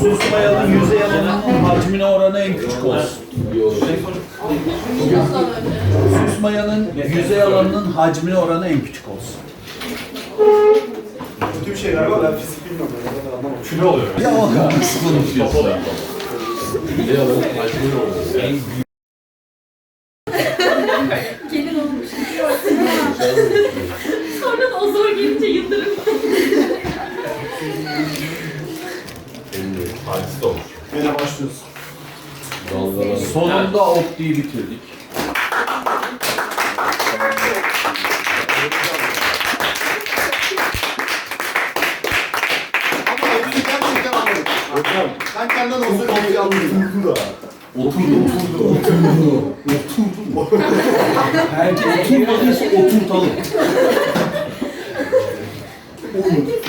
Susmayanın yüzey alanının hacmine oranı en küçük olsun. Susmayanın yüzey alanının hacmine oranı en küçük olsun. Kötü şeyler var ben fizik bilmiyorum. Kilo oluyor. Ya o kadar konuşuyorsun. Yüzey alanı hacmi ne oluyor? En büyük Gelin olmuş. Sonra da o zor gelince yıldırım. Büyük hadise olmuş. Yine başlıyoruz. Dalgalar. Sonunda optiği bitirdik. Hocam. Ben kendimden olsa anladım. Oturdu da. Oturdu, oturdu, oturdu. Oturdu. Herkes oturmadıysa oturtalım. Ne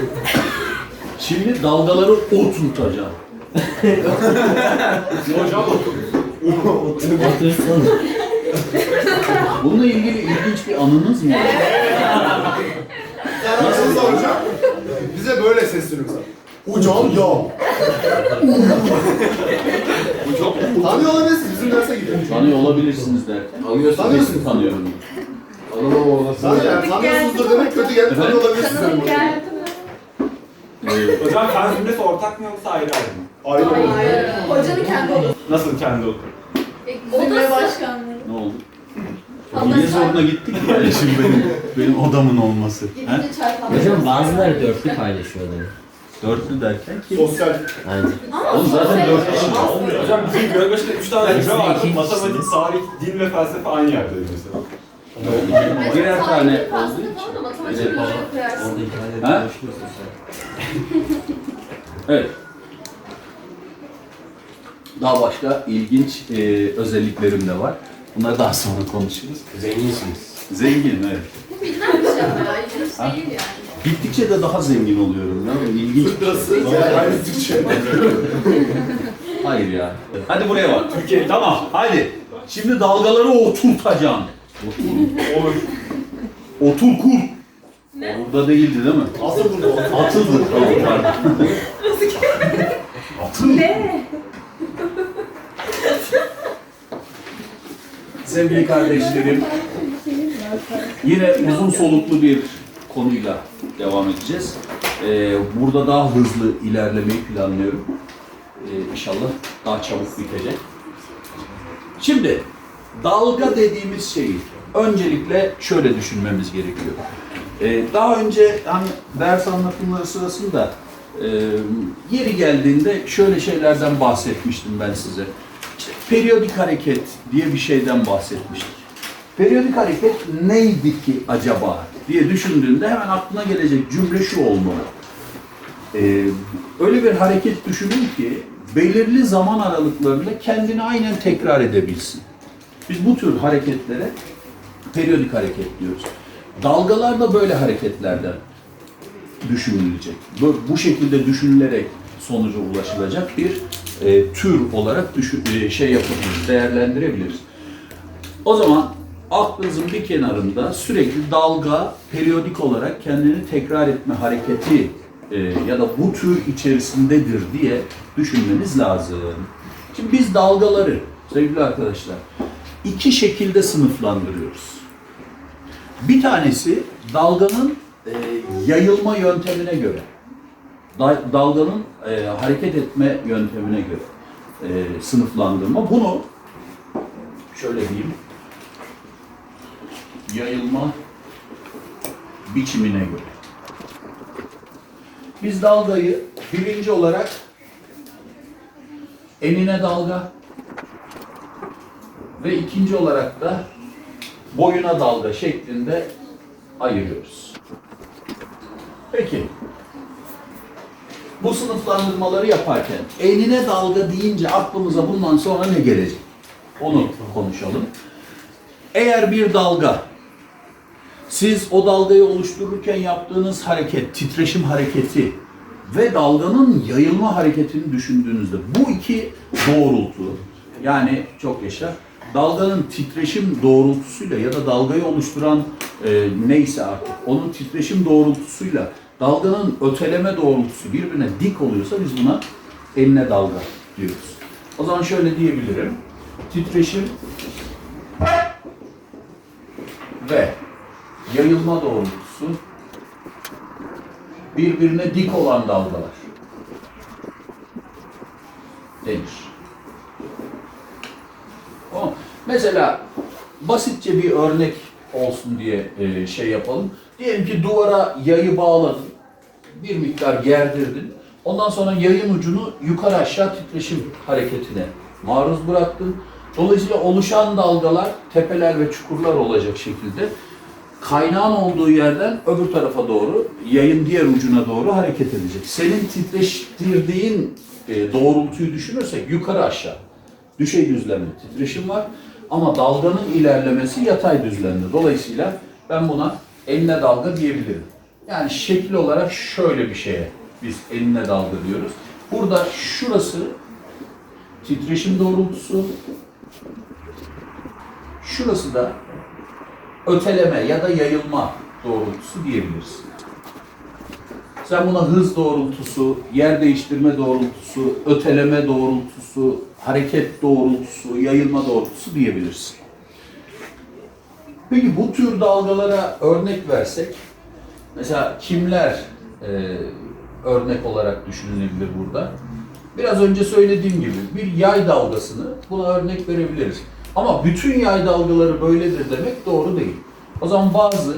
Şimdi dalgaları oturtacağım. Hocam Bununla ilgili ilginç bir anınız mı var? Nasıl soracağım? Bize böyle sesleniyor. Hocam ya. hocam Tanıyor olabilirsiniz. Bizim derse gidiyor. Tanıyor olabilirsiniz derken. Tanıyorsun. Tanıyorsun tanıyorum. Tanıyor yani. Tanıyorsunuzdur demek kötü geldi. Tanıyor olabilirsiniz. Tanıdık geldi Hocam fen zümresi ortak mı yoksa ayrı ayrı mı? Ayrı olabilir. Hocanın kendi odası. Nasıl kendi okul? Zümre başkanlığı. ne oldu? Niye zoruna gittik yani şimdi benim, benim odamın olması? He? Gidince çay falan. Hocam bazıları dörtlü paylaşıyordu. Dörtlü derken ki? Sosyal. Aynen. Ama Oğlum zaten sosyal- dört kişi var. Olmuyor. Hocam bizim Gölbaşı'da 3 tane hoca vardı. Matematik, tarih, din ve felsefe aynı yerdeydi mesela. Birer tane olduğu için. koyarsın. Orada hikayede Ha? konuşuyorsun sen. Evet. Daha başka ilginç e, özelliklerim de var. Bunları daha sonra konuşuruz. Zenginsiniz. Zengin, evet. Şey. İlginç değil yani. Gittikçe de daha zengin oluyorum. Ya. İlginç. Fıkrası. Aynı Türkçe. Hayır ya. Hadi buraya bak. Türkiye tamam. Hadi. Şimdi dalgaları oturtacağım. Otur. Otur kur. Orada değildi değil mi? Asıl burada. Atıldı. Pardon. Atıldı. Sevgili kardeşlerim, yine uzun soluklu bir konuyla devam edeceğiz. Ee, burada daha hızlı ilerlemeyi planlıyorum. Ee, inşallah daha çabuk bitecek. Şimdi dalga dediğimiz şeyi öncelikle şöyle düşünmemiz gerekiyor. Ee, daha önce hani ders anlatımları sırasında e, yeri geldiğinde şöyle şeylerden bahsetmiştim ben size. İşte periyodik hareket diye bir şeyden bahsetmiştik. Periyodik hareket neydi ki acaba diye düşündüğünde hemen aklına gelecek cümle şu olmalı. Ee, öyle bir hareket düşünün ki belirli zaman aralıklarında kendini aynen tekrar edebilsin. Biz bu tür hareketlere periyodik hareket diyoruz. Dalgalar da böyle hareketlerden düşünülecek. Bu, bu şekilde düşünülerek sonuca ulaşılacak bir e, tür olarak düşün, e, şey yapabiliriz, değerlendirebiliriz. O zaman aklınızın bir kenarında sürekli dalga periyodik olarak kendini tekrar etme hareketi e, ya da bu tür içerisindedir diye düşünmeniz lazım. Şimdi biz dalgaları sevgili arkadaşlar iki şekilde sınıflandırıyoruz. Bir tanesi dalganın e, yayılma yöntemine göre, da- dalganın e, hareket etme yöntemine göre e, sınıflandırma. Bunu şöyle diyeyim, yayılma biçimine göre. Biz dalgayı birinci olarak enine dalga ve ikinci olarak da boyuna dalga şeklinde ayırıyoruz. Peki. Bu sınıflandırmaları yaparken enine dalga deyince aklımıza bundan sonra ne gelecek? Onu konuşalım. Eğer bir dalga siz o dalgayı oluştururken yaptığınız hareket, titreşim hareketi ve dalganın yayılma hareketini düşündüğünüzde bu iki doğrultu yani çok yaşa dalganın titreşim doğrultusuyla ya da dalgayı oluşturan e, neyse artık onun titreşim doğrultusuyla dalganın öteleme doğrultusu birbirine dik oluyorsa biz buna enine dalga diyoruz. O zaman şöyle diyebilirim. Titreşim ve yayılma doğrultusu birbirine dik olan dalgalar denir. Tamam. Mesela basitçe bir örnek olsun diye e, şey yapalım. Diyelim ki duvara yayı bağladın, bir miktar gerdirdin. Ondan sonra yayın ucunu yukarı aşağı titreşim hareketine maruz bıraktın. Dolayısıyla oluşan dalgalar tepeler ve çukurlar olacak şekilde kaynağın olduğu yerden öbür tarafa doğru, yayın diğer ucuna doğru hareket edecek. Senin titreştirdiğin e, doğrultuyu düşünürsek yukarı aşağı. Düşey düzlemde titreşim var ama dalganın ilerlemesi yatay düzlemde. Dolayısıyla ben buna enine dalga diyebilirim. Yani şekil olarak şöyle bir şeye biz enine dalga diyoruz. Burada şurası titreşim doğrultusu, şurası da öteleme ya da yayılma doğrultusu diyebiliriz. Sen buna hız doğrultusu, yer değiştirme doğrultusu, öteleme doğrultusu, hareket doğrultusu, yayılma doğrultusu diyebilirsin. Peki bu tür dalgalara örnek versek, mesela kimler e, örnek olarak düşünülebilir burada? Biraz önce söylediğim gibi bir yay dalgasını buna örnek verebiliriz. Ama bütün yay dalgaları böyledir demek doğru değil. O zaman bazı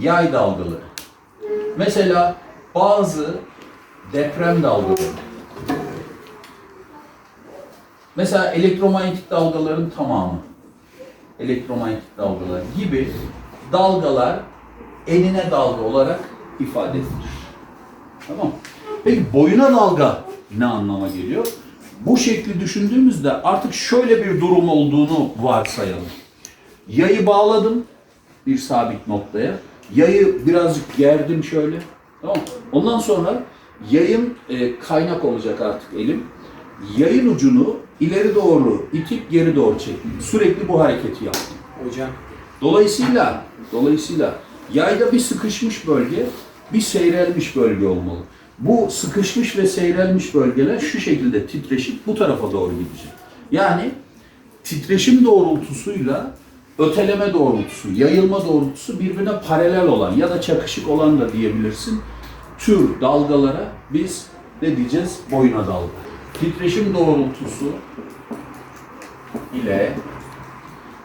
yay dalgaları, mesela bazı deprem dalgaları, mesela elektromanyetik dalgaların tamamı, elektromanyetik dalgalar gibi dalgalar enine dalga olarak ifade edilir. Tamam. Peki boyuna dalga ne anlama geliyor? Bu şekli düşündüğümüzde artık şöyle bir durum olduğunu varsayalım. Yayı bağladım bir sabit noktaya. Yayı birazcık gerdim şöyle. Tamam mı? Ondan sonra yayın e, kaynak olacak artık elim. Yayın ucunu ileri doğru itip geri doğru çektim. Sürekli bu hareketi yaptım. Hocam. Dolayısıyla dolayısıyla yayda bir sıkışmış bölge, bir seyrelmiş bölge olmalı. Bu sıkışmış ve seyrelmiş bölgeler şu şekilde titreşip bu tarafa doğru gidecek. Yani titreşim doğrultusuyla öteleme doğrultusu, yayılma doğrultusu birbirine paralel olan ya da çakışık olan da diyebilirsin. Tür dalgalara biz ne diyeceğiz? Boyuna dalga. Titreşim doğrultusu ile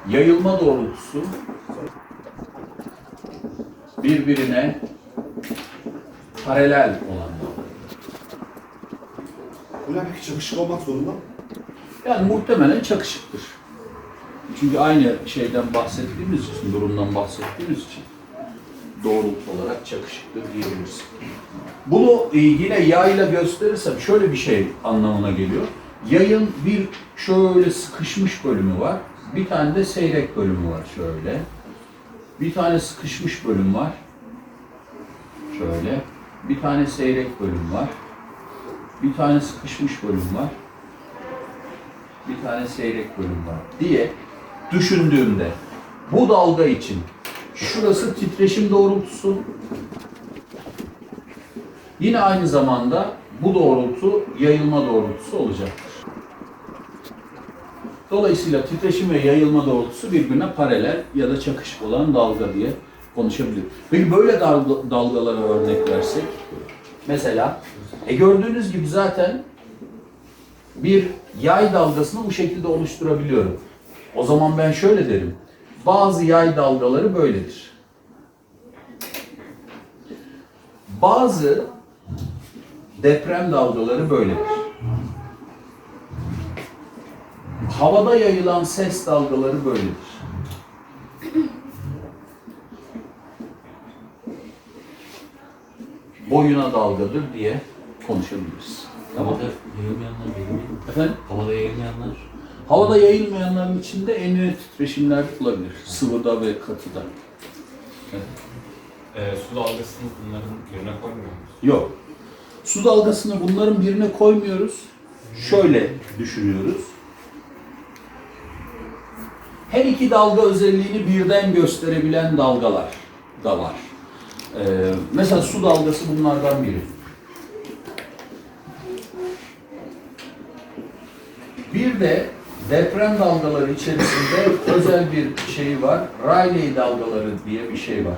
yayılma doğrultusu birbirine paralel olan dalga. Hocam peki çakışık olmak zorunda? Yani muhtemelen çakışıktır. Çünkü aynı şeyden bahsettiğimiz için, durumdan bahsettiğimiz için doğrultu olarak çakışıktır diyebiliriz. Bunu e, yine yayla gösterirsem şöyle bir şey anlamına geliyor. Yayın bir şöyle sıkışmış bölümü var. Bir tane de seyrek bölümü var şöyle. Bir tane sıkışmış bölüm var. Şöyle. Bir tane seyrek bölüm var. Bir tane sıkışmış bölüm var bir tane seyrek bölüm var diye düşündüğümde bu dalga için şurası titreşim doğrultusu yine aynı zamanda bu doğrultu yayılma doğrultusu olacaktır. Dolayısıyla titreşim ve yayılma doğrultusu birbirine paralel ya da çakışık olan dalga diye konuşabilir. Peki böyle dalga, dalgalara örnek versek mesela e gördüğünüz gibi zaten bir yay dalgasını bu şekilde oluşturabiliyorum. O zaman ben şöyle derim. Bazı yay dalgaları böyledir. Bazı deprem dalgaları böyledir. Havada yayılan ses dalgaları böyledir. Boyuna dalgadır diye konuşabiliriz. Tamam. Havada yayılmayanlar belli mi? Efendim? Havada yayılmayanlar. Havada yayılmayanların içinde enine titreşimler olabilir. Sıvıda ve katıda. Ee, su dalgasını bunların yerine koymuyor muyuz? Yok. Su dalgasını bunların birine koymuyoruz. Şöyle düşünüyoruz. Her iki dalga özelliğini birden gösterebilen dalgalar da var. Ee, mesela su dalgası bunlardan biri. Bir de deprem dalgaları içerisinde özel bir şey var. Rayleigh dalgaları diye bir şey var.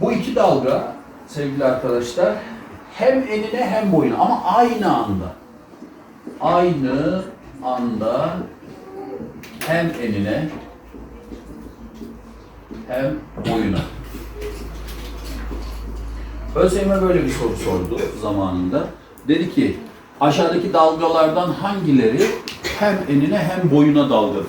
Bu iki dalga sevgili arkadaşlar hem enine hem boyuna ama aynı anda. Aynı anda hem enine hem boyuna. ÖSYM böyle bir soru sordu zamanında. Dedi ki aşağıdaki dalgalardan hangileri hem enine hem boyuna dalgadır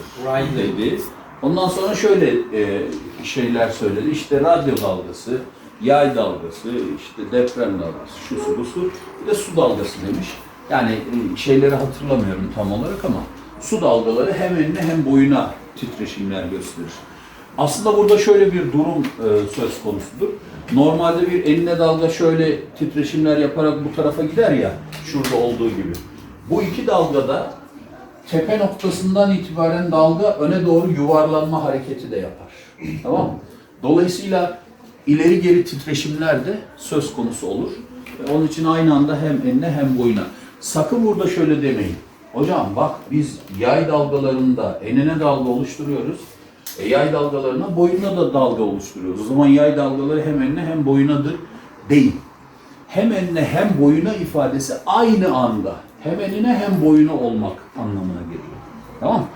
dedi. Ondan sonra şöyle e, şeyler söyledi. İşte radyo dalgası, yay dalgası, işte deprem dalgası, şu su bu su, bir de su dalgası demiş. Yani e, şeyleri hatırlamıyorum tam olarak ama su dalgaları hem enine hem boyuna titreşimler gösterir. Aslında burada şöyle bir durum e, söz konusudur. Normalde bir eline dalga şöyle titreşimler yaparak bu tarafa gider ya, şurada olduğu gibi. Bu iki dalgada tepe noktasından itibaren dalga öne doğru yuvarlanma hareketi de yapar. Tamam mı? Dolayısıyla ileri geri titreşimler de söz konusu olur. Ve Onun için aynı anda hem enine hem boyuna. Sakın burada şöyle demeyin. Hocam bak biz yay dalgalarında enine dalga oluşturuyoruz. E, yay dalgalarına boyuna da dalga oluşturuyoruz. O zaman yay dalgaları hem enine hem boyunadır değil. Hem enine hem boyuna ifadesi aynı anda hem enine hem boyuna olmak anlamına geliyor. Tamam mı?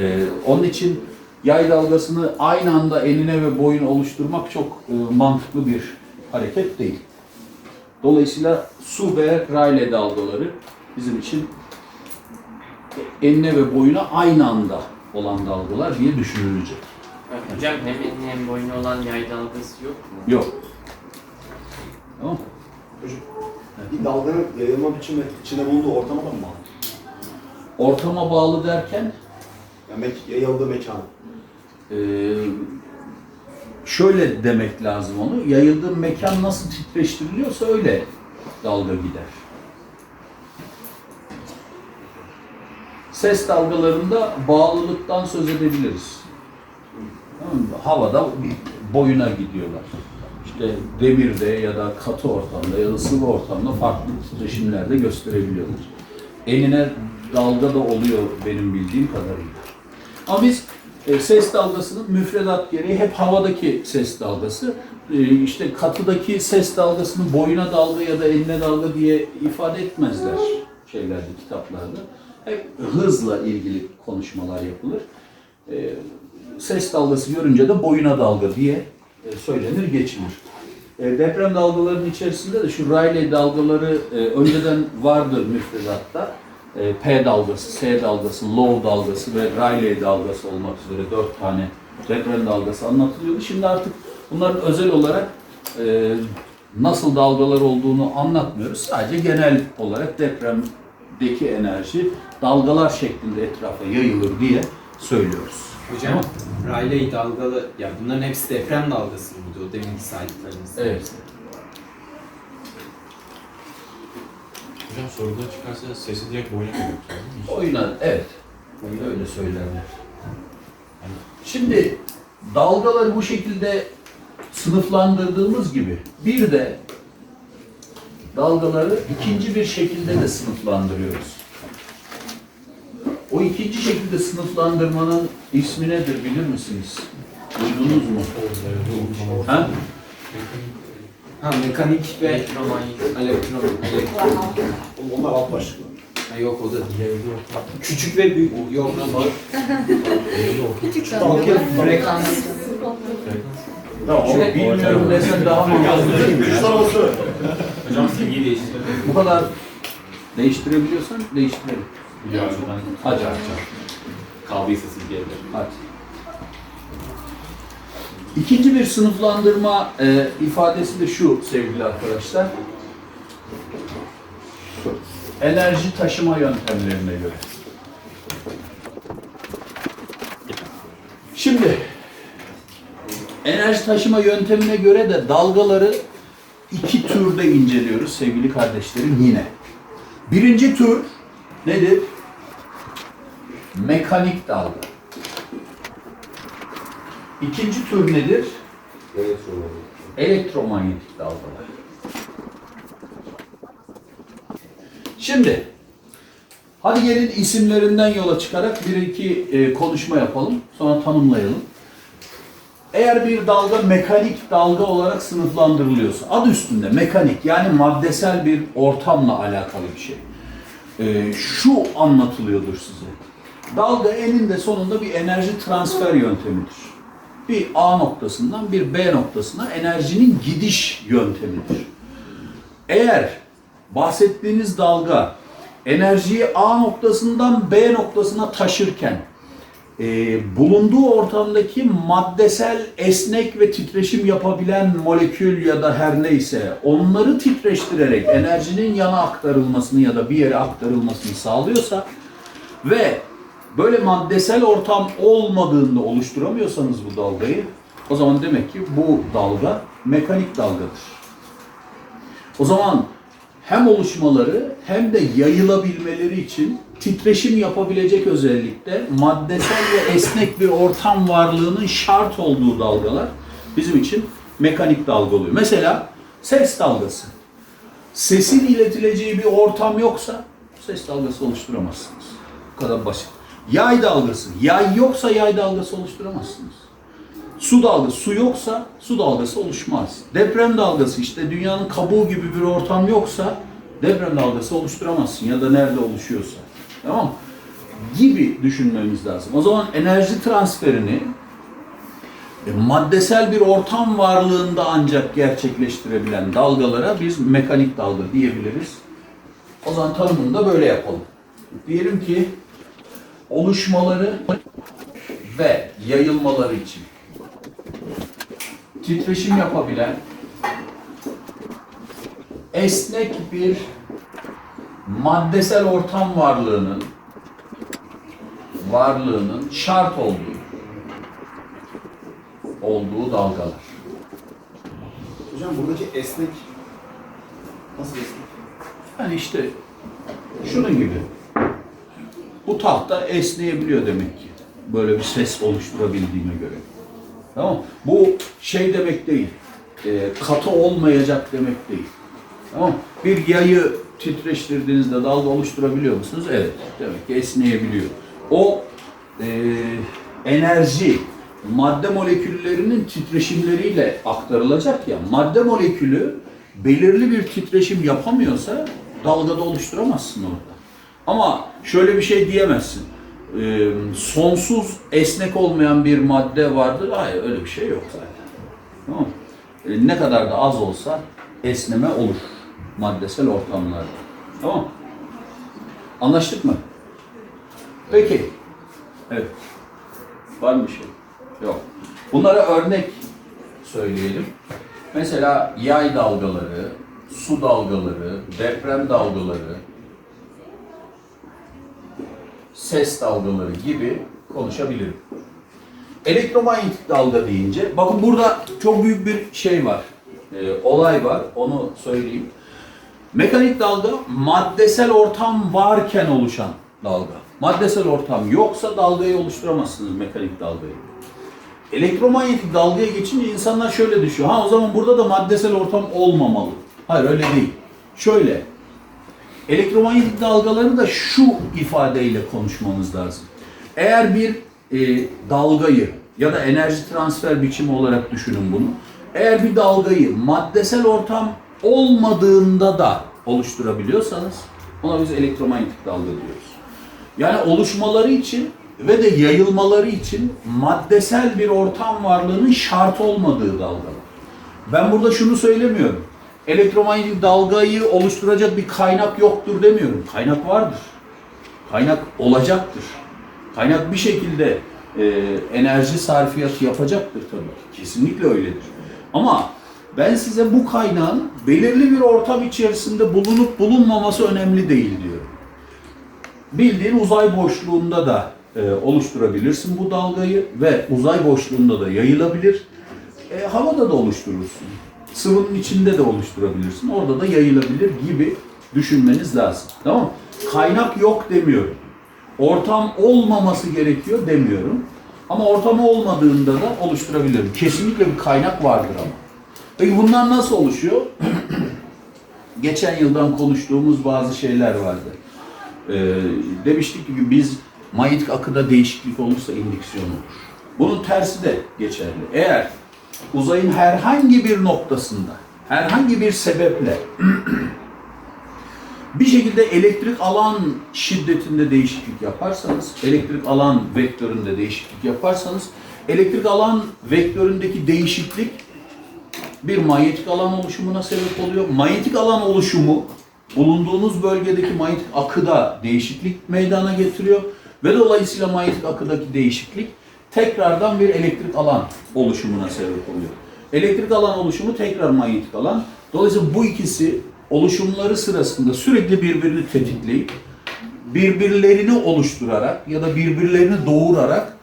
E, onun için yay dalgasını aynı anda enine ve boyuna oluşturmak çok e, mantıklı bir hareket değil. Dolayısıyla su ve Rayleigh dalgaları bizim için enine ve boyuna aynı anda olan dalgalar diye düşünülecek. Hocam hem enine hem boyuna olan yay dalgası yok mu? Yok. Tamam mı? Bir dalganın yayılma biçimi içinde bulunduğu ortama da mı bağlı? Ortama bağlı derken Yani mek- yayıldığı mekan. Ee, şöyle demek lazım onu. Yayıldığı mekan nasıl titreştiriliyorsa öyle dalga gider. Ses dalgalarında bağlılıktan söz edebiliriz. Havada boyuna gidiyorlar. İşte demirde ya da katı ortamda ya da sıvı ortamda farklı titreşimler de gösterebiliyorlar. Enine dalga da oluyor benim bildiğim kadarıyla. Ama biz e, ses dalgasının müfredat gereği hep havadaki ses dalgası, e, işte katıdaki ses dalgasını boyuna dalga ya da eline dalga diye ifade etmezler şeylerde, kitaplarda. Hep hızla ilgili konuşmalar yapılır. E, ses dalgası görünce de boyuna dalga diye e, söylenir, geçilir. E, deprem dalgalarının içerisinde de şu Rayleigh dalgaları e, önceden vardır müfredatta. E, P dalgası, S dalgası, low dalgası ve Rayleigh dalgası olmak üzere dört tane deprem dalgası anlatılıyordu. Şimdi artık bunların özel olarak e, nasıl dalgalar olduğunu anlatmıyoruz. Sadece genel olarak depremdeki enerji dalgalar şeklinde etrafa yayılır diye söylüyoruz. Hocam Rayleigh dalgalı, ya bunların hepsi deprem dalgası mıydı o deminki saydıklarınız? Evet. Hocam soruda çıkarsa sesi direkt boyuna mi? Oynar, evet. Öyle söylerler. Şimdi dalgaları bu şekilde sınıflandırdığımız gibi bir de dalgaları ikinci bir şekilde de sınıflandırıyoruz. O ikinci şekilde sınıflandırmanın ismi nedir bilir misiniz? Duydunuz mu? Ha? Ha mekanik ve Elektromanyetik. elektron, elektron. Oğlum Onlar alt başlıklar. Ha, yok o da değil. Küçük ve büyük. Yok. Küçük Dalga frekans. Tamam, bilmiyorum desen daha değil mi? Güç davası. Hocam silgiyi değiştirelim. Bu kadar değiştirebiliyorsan değiştirelim. Biliyor musun? Hadi. Kaldıysa silgi evde. Hadi. İkinci bir sınıflandırma e, ifadesi de şu sevgili arkadaşlar. Enerji taşıma yöntemlerine göre. Şimdi enerji taşıma yöntemine göre de dalgaları iki türde inceliyoruz sevgili kardeşlerim yine. Birinci tür nedir? Mekanik dalga. İkinci tür nedir? Elektromanyetik dalgalar. Şimdi hadi gelin isimlerinden yola çıkarak bir iki e, konuşma yapalım. Sonra tanımlayalım. Eğer bir dalga mekanik dalga olarak sınıflandırılıyorsa, adı üstünde mekanik yani maddesel bir ortamla alakalı bir şey. Ee, şu anlatılıyordur size. Dalga eninde sonunda bir enerji transfer yöntemidir. Bir A noktasından bir B noktasına enerjinin gidiş yöntemidir. Eğer bahsettiğiniz dalga enerjiyi A noktasından B noktasına taşırken e, bulunduğu ortamdaki maddesel, esnek ve titreşim yapabilen molekül ya da her neyse onları titreştirerek enerjinin yana aktarılmasını ya da bir yere aktarılmasını sağlıyorsa ve böyle maddesel ortam olmadığında oluşturamıyorsanız bu dalgayı o zaman demek ki bu dalga mekanik dalgadır. O zaman hem oluşmaları hem de yayılabilmeleri için titreşim yapabilecek özellikle maddesel ve esnek bir ortam varlığının şart olduğu dalgalar bizim için mekanik dalga oluyor. Mesela ses dalgası. Sesin iletileceği bir ortam yoksa ses dalgası oluşturamazsınız. Bu kadar basit. Yay dalgası. Yay yoksa yay dalgası oluşturamazsınız. Su dalgası, su yoksa su dalgası oluşmaz. Deprem dalgası işte dünyanın kabuğu gibi bir ortam yoksa deprem dalgası oluşturamazsın ya da nerede oluşuyorsa. Tamam mı? Gibi düşünmemiz lazım. O zaman enerji transferini e, maddesel bir ortam varlığında ancak gerçekleştirebilen dalgalara biz mekanik dalga diyebiliriz. O zaman tanımını da böyle yapalım. Diyelim ki oluşmaları ve yayılmaları için titreşim yapabilen esnek bir maddesel ortam varlığının varlığının şart olduğu olduğu dalgalar. Hocam buradaki esnek nasıl esnek? Yani işte şunun gibi. Bu tahta esneyebiliyor demek ki. Böyle bir ses oluşturabildiğine göre. Tamam? Bu şey demek değil. e, katı olmayacak demek değil. Tamam? Bir yayı titreştirdiğinizde dalga oluşturabiliyor musunuz? Evet. Demek ki esneyebiliyor. O e, enerji madde moleküllerinin titreşimleriyle aktarılacak ya. Madde molekülü belirli bir titreşim yapamıyorsa dalgada oluşturamazsın orada. Ama şöyle bir şey diyemezsin. Ee, sonsuz esnek olmayan bir madde vardır. Hayır öyle bir şey yok zaten. Tamam? Ee, ne kadar da az olsa esneme olur maddesel ortamlarda. Tamam? Anlaştık mı? Peki. Evet. Var mı bir şey? Yok. Bunlara örnek söyleyelim. Mesela yay dalgaları, su dalgaları, deprem dalgaları, ses dalgaları gibi konuşabilirim. Elektromanyetik dalga deyince, bakın burada çok büyük bir şey var, e, olay var, onu söyleyeyim. Mekanik dalga, maddesel ortam varken oluşan dalga. Maddesel ortam yoksa dalgayı oluşturamazsınız mekanik dalgayı. Elektromanyetik dalgaya geçince insanlar şöyle düşüyor. Ha o zaman burada da maddesel ortam olmamalı. Hayır öyle değil. Şöyle. Elektromanyetik dalgaları da şu ifadeyle konuşmamız lazım. Eğer bir e, dalgayı ya da enerji transfer biçimi olarak düşünün bunu. Eğer bir dalgayı maddesel ortam olmadığında da oluşturabiliyorsanız ona biz elektromanyetik dalga diyoruz. Yani oluşmaları için ve de yayılmaları için maddesel bir ortam varlığının şart olmadığı dalgalar. Ben burada şunu söylemiyorum. Elektromanyetik dalgayı oluşturacak bir kaynak yoktur demiyorum. Kaynak vardır. Kaynak olacaktır. Kaynak bir şekilde e, enerji sarfiyatı yapacaktır tabii. Kesinlikle öyledir. Ama ben size bu kaynağın belirli bir ortam içerisinde bulunup bulunmaması önemli değil diyorum. Bildiğin uzay boşluğunda da e, oluşturabilirsin bu dalgayı ve uzay boşluğunda da yayılabilir. E, havada da oluşturursun. Sıvının içinde de oluşturabilirsin. Orada da yayılabilir gibi düşünmeniz lazım. Tamam mı? kaynak yok demiyorum. Ortam olmaması gerekiyor demiyorum. Ama ortamı olmadığında da oluşturabilirim. Kesinlikle bir kaynak vardır ama. Peki bunlar nasıl oluşuyor? Geçen yıldan konuştuğumuz bazı şeyler vardı. Ee, demiştik ki biz manyetik akıda değişiklik olursa indüksiyon olur. Bunun tersi de geçerli. Eğer uzayın herhangi bir noktasında, herhangi bir sebeple bir şekilde elektrik alan şiddetinde değişiklik yaparsanız, elektrik alan vektöründe değişiklik yaparsanız, elektrik alan vektöründeki değişiklik bir manyetik alan oluşumuna sebep oluyor. Manyetik alan oluşumu bulunduğunuz bölgedeki manyetik akıda değişiklik meydana getiriyor ve dolayısıyla manyetik akıdaki değişiklik tekrardan bir elektrik alan oluşumuna sebep oluyor. Elektrik alan oluşumu tekrar manyetik alan. Dolayısıyla bu ikisi oluşumları sırasında sürekli birbirini tetikleyip birbirlerini oluşturarak ya da birbirlerini doğurarak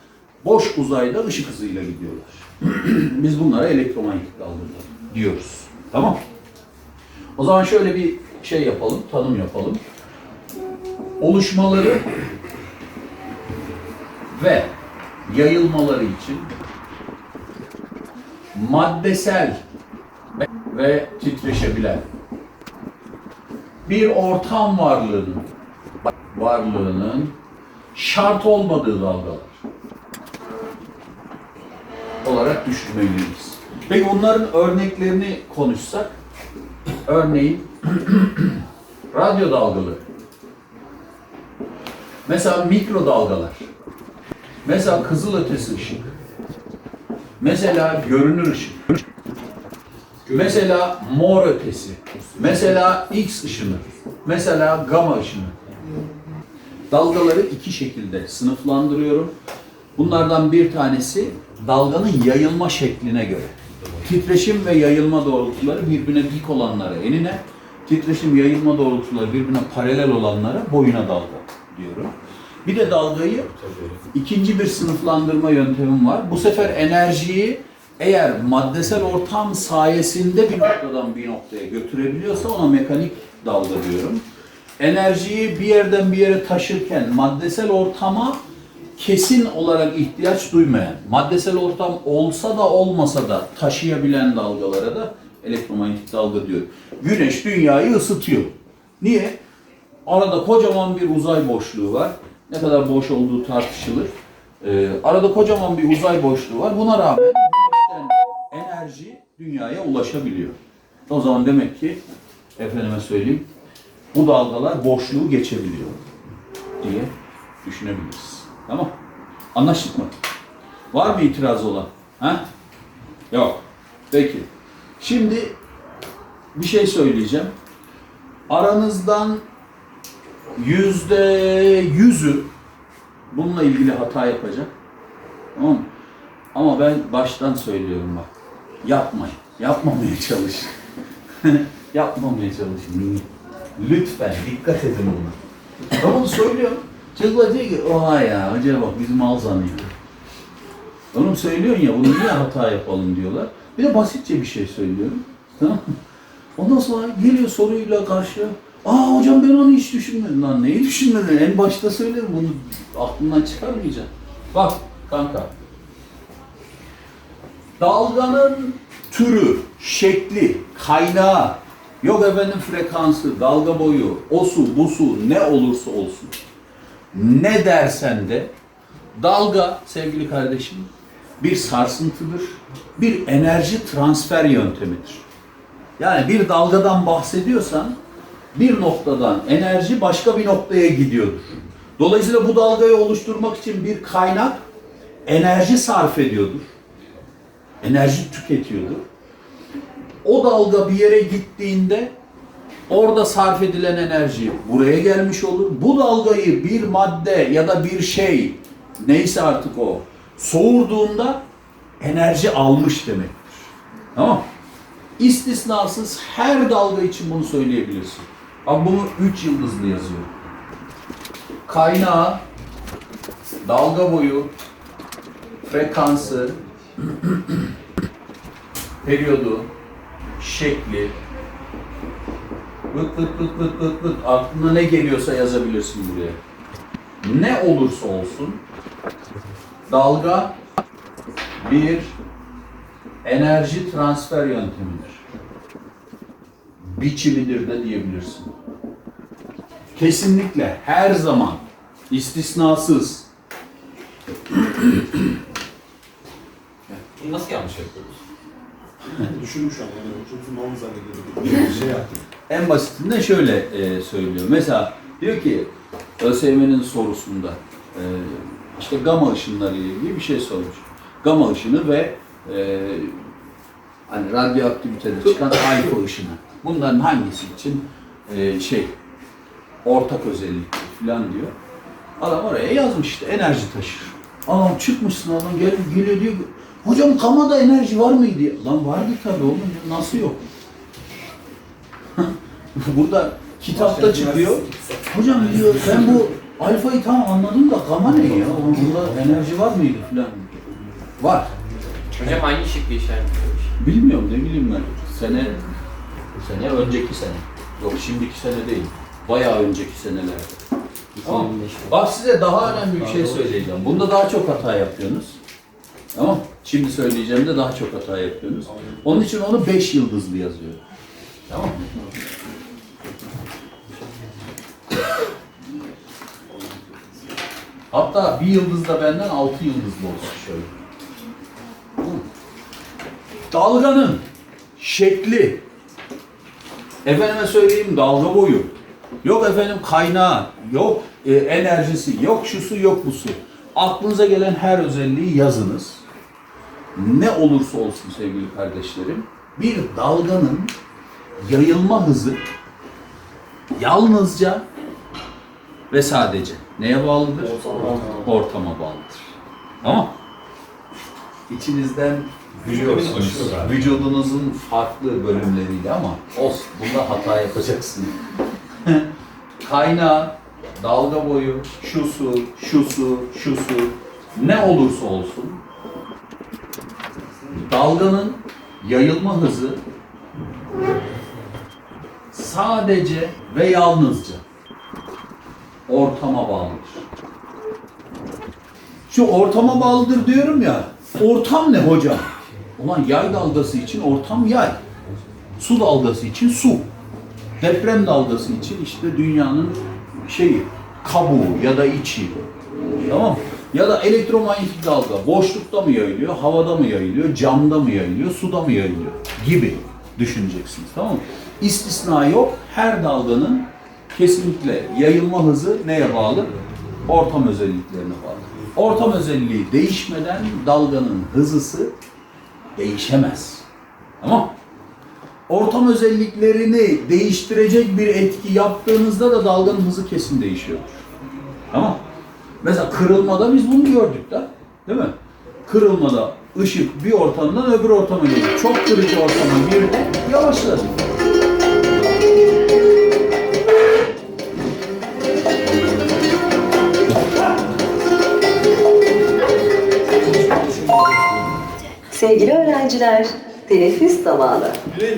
boş uzayda ışık hızıyla gidiyorlar. Biz bunlara elektromanyetik dalgalar diyoruz. Tamam. O zaman şöyle bir şey yapalım, tanım yapalım. Oluşmaları ve yayılmaları için maddesel ve titreşebilen bir ortam varlığının varlığının şart olmadığı dalgalar olarak düşünmeliyiz. Peki bunların örneklerini konuşsak, örneğin radyo dalgaları, mesela mikrodalgalar, mesela kızılötesi ışık, mesela görünür ışık, mesela mor ötesi, mesela X ışını, mesela gamma ışını. Dalgaları iki şekilde sınıflandırıyorum. Bunlardan bir tanesi dalganın yayılma şekline göre. Titreşim ve yayılma doğrultuları birbirine dik olanlara enine, titreşim yayılma doğrultuları birbirine paralel olanlara boyuna dalga diyorum. Bir de dalgayı ikinci bir sınıflandırma yöntemim var. Bu sefer enerjiyi eğer maddesel ortam sayesinde bir noktadan bir noktaya götürebiliyorsa ona mekanik dalga diyorum. Enerjiyi bir yerden bir yere taşırken maddesel ortama kesin olarak ihtiyaç duymayan, maddesel ortam olsa da olmasa da taşıyabilen dalgalara da elektromanyetik dalga diyor. Güneş dünyayı ısıtıyor. Niye? Arada kocaman bir uzay boşluğu var. Ne kadar boş olduğu tartışılır. Ee, arada kocaman bir uzay boşluğu var. Buna rağmen enerji dünyaya ulaşabiliyor. O zaman demek ki efendime söyleyeyim bu dalgalar boşluğu geçebiliyor diye düşünebiliriz. Tamam. Anlaştık mı? Var mı itiraz olan? Ha? Yok. Peki. Şimdi bir şey söyleyeceğim. Aranızdan yüzde yüzü bununla ilgili hata yapacak. Tamam mı? Ama ben baştan söylüyorum bak. Yapmayın. Yapmamaya çalışın. Yapmamaya çalışın. Lütfen dikkat edin. Ben bunu söylüyorum. Çocuklar diyor ki oha ya hoca bak bizim mal zanıyor. Oğlum söylüyorsun ya bunu niye hata yapalım diyorlar. Bir de basitçe bir şey söylüyorum. Tamam? Ondan sonra geliyor soruyla karşı. Aa hocam ben onu hiç düşünmedim. Lan neyi düşünmedin? En başta söyledim bunu aklından çıkarmayacağım. Bak kanka. Dalganın türü, şekli, kaynağı, yok efendim frekansı, dalga boyu, o su, bu su ne olursa olsun. Ne dersen de dalga sevgili kardeşim bir sarsıntıdır, bir enerji transfer yöntemidir. Yani bir dalgadan bahsediyorsan bir noktadan enerji başka bir noktaya gidiyordur. Dolayısıyla bu dalgayı oluşturmak için bir kaynak enerji sarf ediyordur. Enerji tüketiyordur. O dalga bir yere gittiğinde orada sarf edilen enerji buraya gelmiş olur. Bu dalgayı bir madde ya da bir şey neyse artık o soğurduğunda enerji almış demektir. Tamam İstisnasız her dalga için bunu söyleyebilirsin. Ama bunu üç yıldızlı yazıyorum. Kaynağı, dalga boyu, frekansı, periyodu, şekli, Vıt vıt vıt vıt vıt vıt. Aklına ne geliyorsa yazabilirsin buraya. Ne olursa olsun dalga bir enerji transfer yöntemidir. Biçimidir de diyebilirsin. Kesinlikle her zaman istisnasız Bunu nasıl yanlış yapıyoruz? Düşünmüş ama yani çok mal zannediyorum. Bir şey yaptım. En basitinden şöyle e, söylüyor. Mesela diyor ki ÖSYM'nin sorusunda e, işte gama ışınları ile ilgili bir şey sormuş. Gama ışını ve e, hani radyoaktivitede çıkan alfa ışını. Bunların hangisi için e, şey ortak özellik falan diyor. Adam oraya yazmış işte enerji taşır. Adam çıkmış sınavdan gel, geliyor diyor hocam gamada enerji var mıydı? Lan vardı tabii oğlum nasıl yok? Burada kitapta çıkıyor. Hocam diyor ben bu alfayı tam anladım da gama ne ya? Burada enerji var mıydı falan. Var. Hocam hangi şıkkı işaretliyormuş? Bilmiyorum ne bileyim ben. Sene, sene önceki sene. Yok şimdiki sene değil. Bayağı önceki senelerde. Tamam. Bak size daha önemli bir şey söyleyeceğim. Bunda daha çok hata yapıyorsunuz. Tamam. Şimdi söyleyeceğimde daha çok hata yapıyorsunuz. Onun için onu 5 yıldızlı yazıyorum. Tamam mı? Hatta bir yıldız da benden altı yıldızlı olsun şöyle. Dalganın şekli, efendime söyleyeyim dalga boyu, yok efendim kaynağı, yok e, enerjisi, yok şusu yok busu. Aklınıza gelen her özelliği yazınız. Ne olursa olsun sevgili kardeşlerim, bir dalganın yayılma hızı yalnızca ve sadece neye bağlıdır? Ortama bağlıdır. Ama içinizden vücudunuzun farklı bölümleriyle ama olsun bunda hata yapacaksın. Kaynağı, dalga boyu, şu su, şu su, şu su ne olursa olsun dalganın yayılma hızı sadece ve yalnızca ortama bağlıdır. Şu ortama bağlıdır diyorum ya. Ortam ne hocam? Ulan yay dalgası için ortam yay. Su dalgası için su. Deprem dalgası için işte dünyanın şeyi, kabuğu ya da içi. Tamam? Ya da elektromanyetik dalga boşlukta mı yayılıyor, havada mı yayılıyor, camda mı yayılıyor, suda mı yayılıyor gibi düşüneceksiniz. Tamam mı? İstisna yok. Her dalganın kesinlikle yayılma hızı neye bağlı? Ortam özelliklerine bağlı. Ortam özelliği değişmeden dalganın hızısı değişemez. Ama ortam özelliklerini değiştirecek bir etki yaptığınızda da dalganın hızı kesin değişiyor. Tamam. Mesela kırılmada biz bunu gördük de, değil mi? Kırılmada ışık bir ortamdan öbür ortama geliyor. Çok kırıcı ortama girdi, yavaşladı. Sevgili öğrenciler, Teneffüs zamanı. Güle